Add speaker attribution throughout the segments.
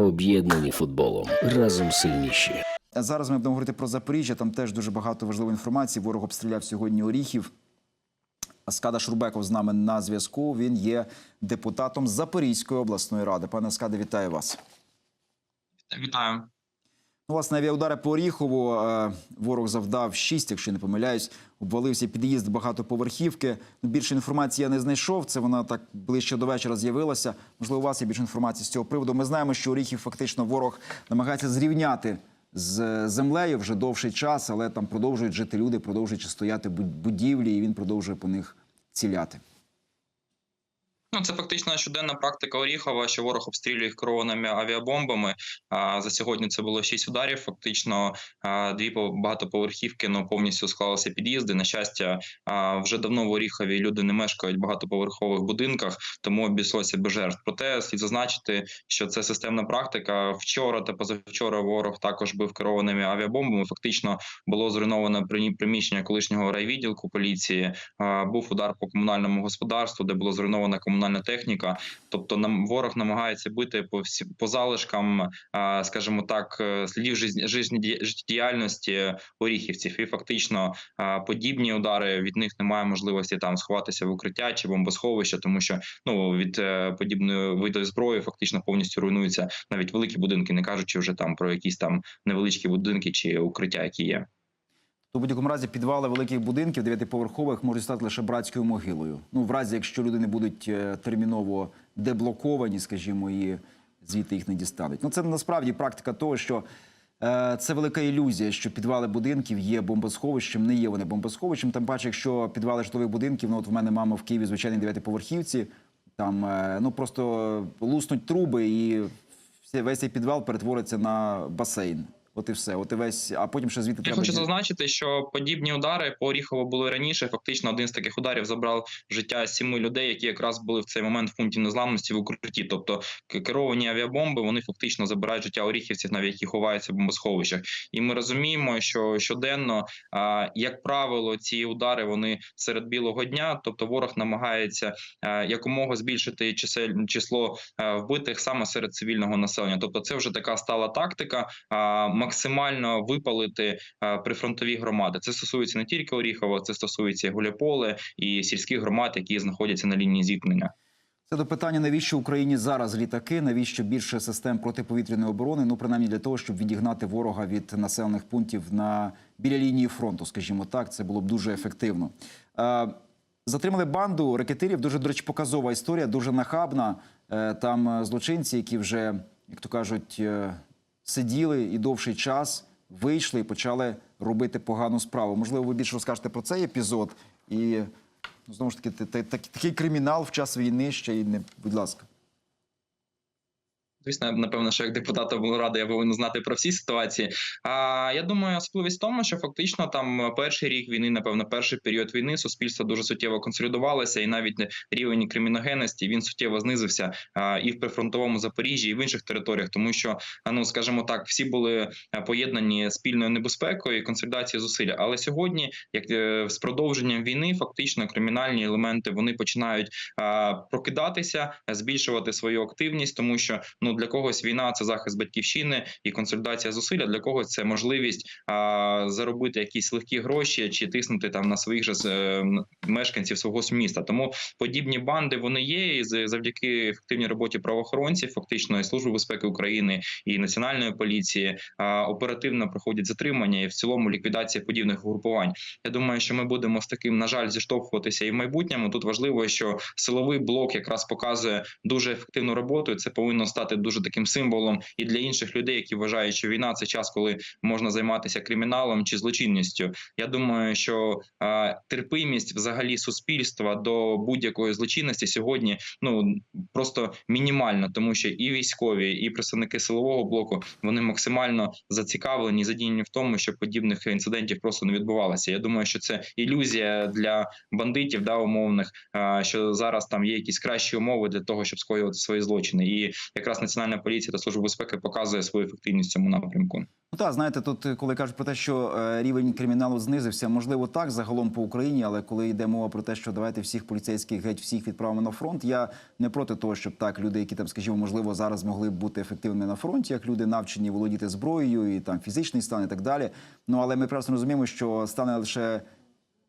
Speaker 1: Об'єднані футболом разом сильніші.
Speaker 2: Зараз ми будемо говорити про Запоріжжя. Там теж дуже багато важливої інформації. Ворог обстріляв сьогодні Оріхів. Аскада Шурбеков з нами на зв'язку. Він є депутатом Запорізької обласної ради. Пане Аскаде, вітаю вас.
Speaker 3: Вітаю.
Speaker 2: Ну, власне, авіаудари по Оріхову е, ворог завдав 6, якщо не помиляюсь. Обвалився під'їзд багатоповерхівки. Ну, більше інформації я не знайшов. Це вона так ближче до вечора з'явилася. Можливо, у вас є більше інформації з цього приводу. Ми знаємо, що Оріхів фактично ворог намагається зрівняти з землею вже довший час, але там продовжують жити люди, продовжують стояти буд- будівлі, і він продовжує по них ціляти.
Speaker 3: Ну, це фактично щоденна практика Оріхова, що ворог обстрілює їх керованими авіабомбами. За сьогодні це було шість ударів. Фактично, дві по- багатоповерхівки ну, повністю склалися під'їзди. На щастя, вже давно в Оріхові люди не мешкають в багатоповерхових будинках, тому обійшлося без жертв. Проте слід зазначити, що це системна практика. Вчора та позавчора ворог також бив керованими авіабомбами. Фактично було зруйновано приміщення колишнього райвідділку поліції. Був удар по комунальному господарству, де було зруйнована комунальна техніка. Тобто, нам ворог намагається бити по всі по залишкам, скажімо так, е, слідів життєдіяльності оріхівців. І фактично подібні удари від них немає можливості там сховатися в укриття чи бомбосховище, тому що ну від е, подібної виду зброї фактично повністю руйнуються навіть великі будинки, не кажучи вже там про якісь там невеличкі будинки чи укриття, які є.
Speaker 2: То в будь-якому разі підвали великих будинків дев'ятиповерхових можуть стати лише братською могилою. Ну, в разі, якщо люди не будуть е, терміново деблоковані, скажімо, і звідти їх не дістануть. Ну, це насправді практика того, що е, це велика ілюзія, що підвали будинків є бомбосховищем, не є вони бомбосховищем. Тим паче, якщо підвали житлових будинків, ну от в мене мама в Києві звичайній дев'ятиповерхівці, там е, ну просто луснуть труби, і весь цей підвал перетвориться на басейн. От і все. От і весь, а потім ще звідти
Speaker 3: Я
Speaker 2: треба
Speaker 3: хочу зазначити, що подібні удари по Оріхово були раніше. Фактично, один з таких ударів забрав життя сіми людей, які якраз були в цей момент в пункті незламності в укритті. Тобто керовані авіабомби вони фактично забирають життя оріхівців, навіть які ховаються в бомбосховищах. І ми розуміємо, що щоденно, як правило, ці удари вони серед білого дня. Тобто, ворог намагається якомога збільшити число вбитих саме серед цивільного населення. Тобто, це вже така стала тактика. Максимально випалити прифронтові громади. Це стосується не тільки Оріхова, це стосується Гуляполе і сільських громад, які знаходяться на лінії зіткнення.
Speaker 2: Це до питання, навіщо Україні зараз літаки, навіщо більше систем протиповітряної оборони? Ну, принаймні для того, щоб відігнати ворога від населених пунктів на біля лінії фронту, скажімо так, це було б дуже ефективно. Е, затримали банду ракетирів. Дуже до речі, показова історія, дуже нахабна. Е, там е, злочинці, які вже, як то кажуть, е, сиділи і довший час вийшли і почали робити погану справу. Можливо, ви більше розкажете про цей епізод і. Ну, Знову ж таки, та- та- та- такий кримінал в час війни ще й не. Будь ласка.
Speaker 3: Звісно, напевно, що як депутат облради я повинен знати про всі ситуації. А я думаю, особливість в тому, що фактично там перший рік війни, напевно, перший період війни суспільство дуже суттєво консолідувалося, і навіть рівень криміногенності він суттєво знизився а, і в прифронтовому Запоріжжі, і в інших територіях, тому що ну скажімо так, всі були поєднані спільною небезпекою і консолідацією зусилля. Але сьогодні, як е, з продовженням війни, фактично кримінальні елементи вони починають а, прокидатися, збільшувати свою активність, тому що ну для когось війна це захист батьківщини і консолідація зусилля. Для когось це можливість а, заробити якісь легкі гроші чи тиснути там на своїх же е, мешканців свого міста. Тому подібні банди вони є і завдяки ефективній роботі правоохоронців, фактично і служби безпеки України і національної поліції а, оперативно проходять затримання і в цілому ліквідація подібних угрупувань. Я думаю, що ми будемо з таким на жаль зіштовхуватися і в майбутньому. Тут важливо, що силовий блок якраз показує дуже ефективну роботу. і Це повинно стати дуже таким символом і для інших людей, які вважають, що війна це час, коли можна займатися криміналом чи злочинністю. Я думаю, що терпимість взагалі суспільства до будь-якої злочинності сьогодні ну просто мінімальна, тому що і військові, і представники силового блоку вони максимально зацікавлені, задіяні в тому, щоб подібних інцидентів просто не відбувалося. Я думаю, що це ілюзія для бандитів, да умовних, що зараз там є якісь кращі умови для того, щоб скоювати свої злочини, і якраз на національна поліція та служба безпеки показує свою ефективність в цьому напрямку.
Speaker 2: Ну так, знаєте, тут е, коли кажуть про те, що е, рівень криміналу знизився, можливо, так загалом по Україні, але коли йде мова про те, що давайте всіх поліцейських геть всіх відправимо на фронт, я не проти того, щоб так люди, які там, скажімо, можливо, зараз могли б бути ефективними на фронті, як люди навчені володіти зброєю і там фізичний стан і так далі. Ну але ми прекрасно розуміємо, що стане лише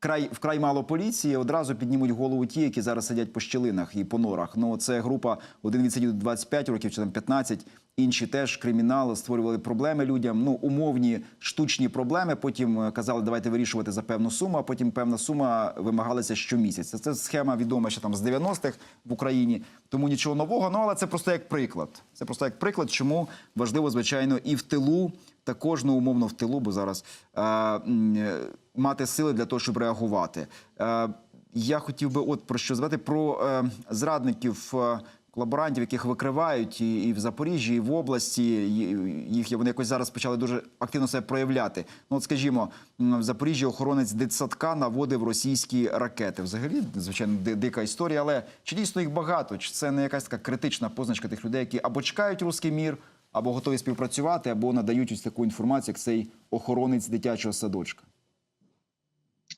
Speaker 2: край вкрай мало поліції, одразу піднімуть голову ті, які зараз сидять по щілинах і по норах. Ну це група один відсидів 25 років чи там 15, інші теж кримінал створювали проблеми людям. Ну умовні штучні проблеми. Потім е, казали, давайте вирішувати за певну суму. А потім певна сума вимагалася щомісяця. Це схема відома ще там з 90-х в Україні. Тому нічого нового. Ну але це просто як приклад. Це просто як приклад, чому важливо, звичайно, і в тилу також ну, умовно в тилу, бо зараз е, е, мати сили для того, щоб реагувати. Е, я хотів би от про що звати про е, зрадників. Е, Колаборантів, яких викривають і, і в Запоріжжі, і в області їх вони якось зараз почали дуже активно себе проявляти. Ну, от скажімо, в Запоріжжі охоронець дитсадка наводив російські ракети. Взагалі, звичайно, дика історія. Але чи дійсно їх багато? Чи це не якась така критична позначка тих людей, які або чекають руський мір, або готові співпрацювати, або надають ось таку інформацію, як цей охоронець дитячого садочка?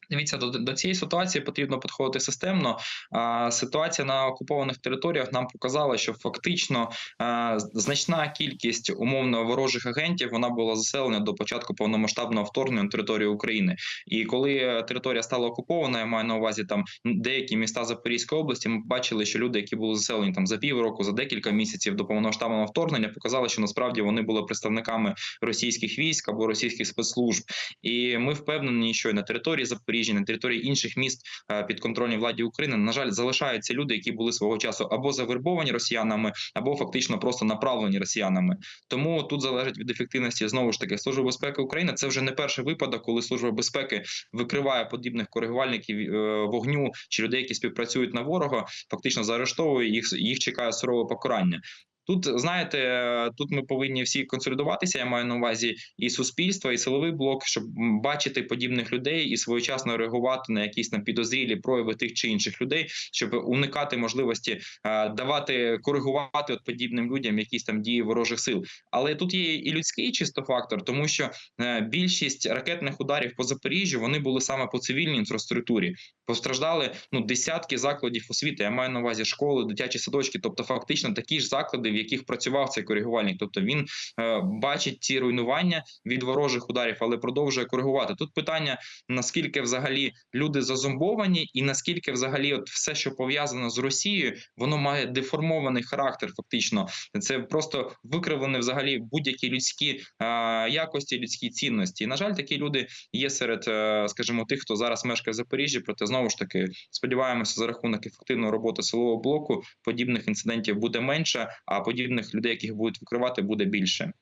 Speaker 3: Дивіться, до, до цієї ситуації потрібно підходити системно. А, ситуація на окупованих територіях нам показала, що фактично а, значна кількість умовно ворожих агентів вона була заселена до початку повномасштабного вторгнення на територію України. І коли територія стала окупована, я маю на увазі там деякі міста Запорізької області, ми бачили, що люди, які були заселені там за півроку, за декілька місяців до повномасштабного вторгнення, показали, що насправді вони були представниками російських військ або російських спецслужб. І ми впевнені, що на території Запоріжжя, на території інших міст е, підконтрольній владі України, на жаль, залишаються люди, які були свого часу або завербовані росіянами, або фактично просто направлені росіянами. Тому тут залежить від ефективності знову ж таки служби безпеки України. Це вже не перший випадок, коли служба безпеки викриває подібних коригувальників е, вогню чи людей, які співпрацюють на ворога, фактично заарештовує їх. Їх чекає сурове покарання. Тут знаєте, тут ми повинні всі консолідуватися. Я маю на увазі і суспільство, і силовий блок, щоб бачити подібних людей і своєчасно реагувати на якісь там підозрілі прояви тих чи інших людей, щоб уникати можливості е, давати коригувати от подібним людям якісь там дії ворожих сил. Але тут є і людський чисто фактор, тому що е, більшість ракетних ударів по Запоріжжю вони були саме по цивільній інфраструктурі. Постраждали ну десятки закладів освіти. Я маю на увазі школи, дитячі садочки, тобто фактично такі ж заклади, в яких працював цей коригувальник. Тобто він е, бачить ці руйнування від ворожих ударів, але продовжує коригувати. Тут питання наскільки взагалі люди зазомбовані, і наскільки взагалі, от все, що пов'язано з Росією, воно має деформований характер. Фактично, це просто викривлені взагалі будь-які людські е, якості, людські цінності. І, на жаль, такі люди є серед, е, скажімо, тих, хто зараз мешкає в Запоріжжі. Проте знову ж таки сподіваємося, за рахунок ефективної роботи силового блоку подібних інцидентів буде менше, а подібних людей, яких будуть викривати, буде більше.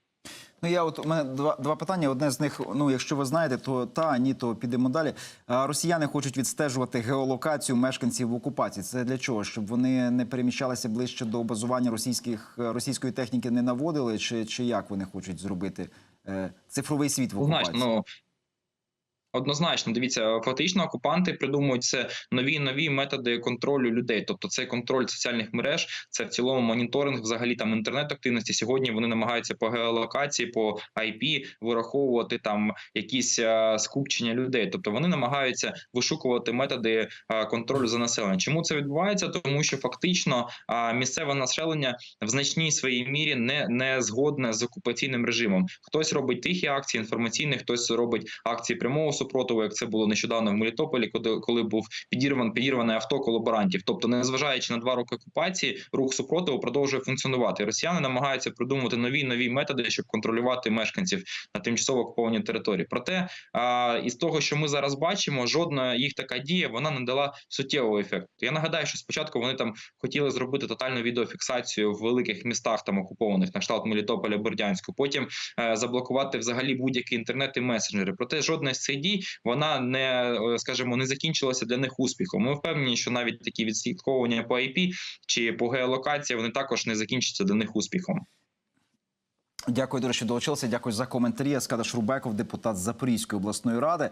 Speaker 2: Ну я от у мене два, два питання. Одне з них, ну якщо ви знаєте, то та ні, то підемо далі. А, Росіяни хочуть відстежувати геолокацію мешканців в окупації. Це для чого? Щоб вони не переміщалися ближче до базування російських російської техніки, не наводили, чи, чи як вони хочуть зробити е, цифровий світ в окупації?
Speaker 3: Знаєш, ну Однозначно, дивіться, фактично окупанти придумують це нові нові методи контролю людей. Тобто, це контроль соціальних мереж, це в цілому моніторинг, взагалі там інтернет-активності. Сьогодні вони намагаються по геолокації, по IP вираховувати там якісь а, скупчення людей. Тобто вони намагаються вишукувати методи а, контролю за населенням. Чому це відбувається? Тому що фактично а, місцеве населення в значній своїй мірі не, не згодне з окупаційним режимом. Хтось робить тихі акції інформаційні, хтось робить акції прямого супротиву, як це було нещодавно в Мелітополі, коли, коли був підірван підірване авто колаборантів. Тобто, незважаючи на два роки окупації, рух супротиву продовжує функціонувати. Росіяни намагаються придумати нові нові методи, щоб контролювати мешканців на тимчасово окупованій території. Проте а, із того, що ми зараз бачимо, жодна їх така дія вона не дала суттєвого ефекту. Я нагадаю, що спочатку вони там хотіли зробити тотальну відеофіксацію в великих містах там окупованих на кшталт Мелітополя, Бердянську. Потім е, заблокувати взагалі будь-які інтернет і месенджери. Проте жодна з цих дій вона не е, скажімо, не закінчилася для них успіхом. Ми впевнені, що навіть такі відслідковування по IP чи по геолокації вони також не закінчаться для них успіхом.
Speaker 2: Дякую, до речі, долучилися. Дякую за коментарі. Скада Шрубеков, депутат Запорізької обласної ради.